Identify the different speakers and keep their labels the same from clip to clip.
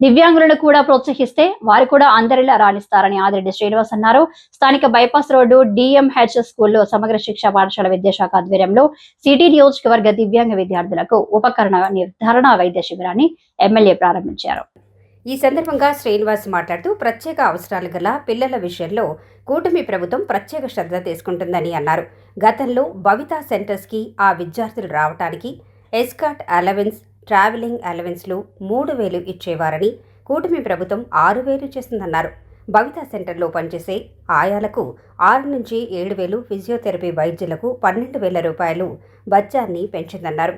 Speaker 1: దివ్యాంగులను కూడా ప్రోత్సహిస్తే వారు కూడా అందరిలా రాణిస్తారని ఆదిరెడ్డి శ్రీనివాస్ అన్నారు. స్థానిక బైపాస్ రోడ్డు డిఎంహెచ్ స్కూల్లో సమగ్ర శిక్షా పాఠశాల విద్యాశాఖ ఆధ్వర్యంలో సిటీ నియోజకవర్గ దివ్యాంగ విద్యార్థులకు ఉపకరణ నిర్ధారణ వైద్య శిబిరాన్ని ఎమ్మెల్యే ప్రారంభించారు.
Speaker 2: ఈ సందర్భంగా శ్రీనివాస్ మాట్లాడుతూ ప్రత్యేక అవసరాలు గల పిల్లల విషయంలో కూటమి ప్రభుత్వం ప్రత్యేక శ్రద్ధ తీసుకుంటుందని అన్నారు. గతంలో భవితా సెంటర్స్కి ఆ విద్యార్థులు రావటానికి ఎస్కాట్ అలవెన్స్ ట్రావెలింగ్ అలవెన్స్లు మూడు వేలు ఇచ్చేవారని కూటమి ప్రభుత్వం ఆరు వేలు చేస్తుందన్నారు. భవిత సెంటర్లో పనిచేసే ఆయాలకు ఆరు నుంచి ఏడు వేలు ఫిజియోథెరపీ వైద్యులకు పన్నెండు వేల రూపాయలు బత్యాన్ని పెంచిందన్నారు.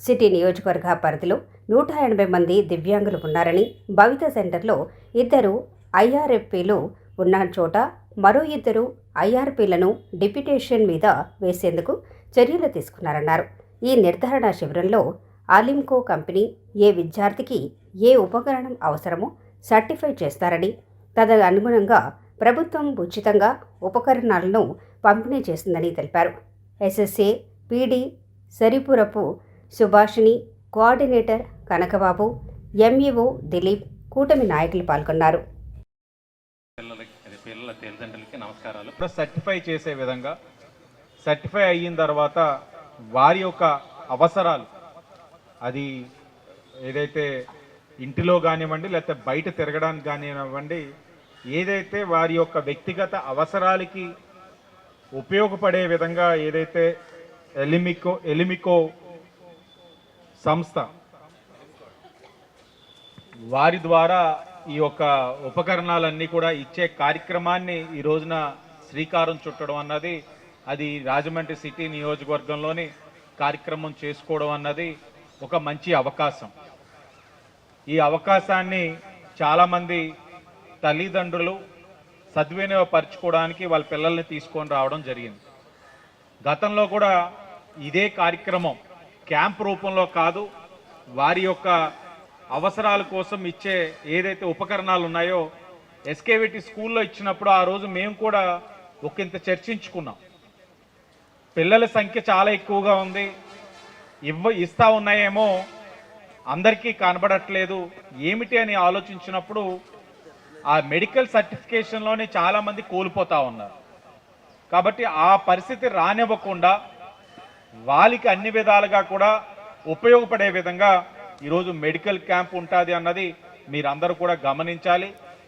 Speaker 2: సిటీ నియోజకవర్గ పరిధిలో నూట ఎనభై మంది దివ్యాంగులు ఉన్నారని భవిత సెంటర్లో ఇద్దరు ఐఆర్ఎఫ్పీలు ఉన్న చోట మరో ఇద్దరు ఐఆర్పీలను డిప్యుటేషన్ మీద వేసేందుకు చర్యలు తీసుకున్నారన్నారు. ఈ నిర్ధారణ శిబిరంలో ఆలింకో కంపెనీ ఏ విద్యార్థికి ఏ ఉపకరణం అవసరమో సర్టిఫై చేస్తారని తదనుగుణంగా ప్రభుత్వం ఉచితంగా ఉపకరణాలను పంపిణీ చేస్తుందని తెలిపారు. SSA PD Saripurapu Subhashini coordinator Kanakababu MEO Dilip కూటమి నాయకులు పాల్గొన్నారు.
Speaker 3: పిల్లల తల్లిదండ్రులకి నమస్కారాలు
Speaker 4: ఇప్పుడు సర్టిఫై చేసే విధంగా సర్టిఫై అయిన తర్వాత వారి యొక్క అవసరాలు అది ఏదైతే ఇంటిలో కానివ్వండి లేకపోతే బయట తిరగడానికి కానివ్వండి ఏదైతే వారి యొక్క వ్యక్తిగత అవసరాలకి ఉపయోగపడే విధంగా ఏదైతే ఎలిమికో ఎలిమికో సంస్థ వారి ద్వారా ఈ యొక్క ఉపకరణాలన్నీ కూడా ఇచ్చే కార్యక్రమాన్ని ఈ రోజున శ్రీకారం చుట్టడం అన్నది అది రాజమండ్రి సిటీ నియోజకవర్గంలోని కార్యక్రమం చేసుకోవడం అన్నది ఒక మంచి అవకాశం. ఈ అవకాశాన్ని చాలామంది తల్లిదండ్రులు సద్వినియోగపరచుకోవడానికి వాళ్ళ పిల్లల్ని తీసుకొని రావడం జరిగింది. గతంలో కూడా ఇదే కార్యక్రమం క్యాంప్ రూపంలో కాదు వారి యొక్క అవసరాల కోసం ఇచ్చే ఏదైతే ఉపకరణాలు ఉన్నాయో ఎస్కేవిటి స్కూల్లో ఇచ్చినప్పుడు ఆ రోజు మేము కూడా ఒకంత చర్చించుకున్నాం. పిల్లల సంఖ్య చాలా ఎక్కువగా ఉంది. ఇవ్వ ఇస్తా ఉన్నాయేమో అందరికీ కనబడట్లేదు. ఏమిటి అని ఆలోచించినప్పుడు ఆ మెడికల్ సర్టిఫికేషన్లోనే చాలామంది కోల్పోతూ ఉన్నారు. కాబట్టి ఆ పరిస్థితి రానివ్వకుండా వాళ్ళకి అన్ని విధాలుగా కూడా ఉపయోగపడే విధంగా ఈరోజు మెడికల్ క్యాంప్ ఉంటుంది అన్నది మీరందరూ కూడా గమనించాలి.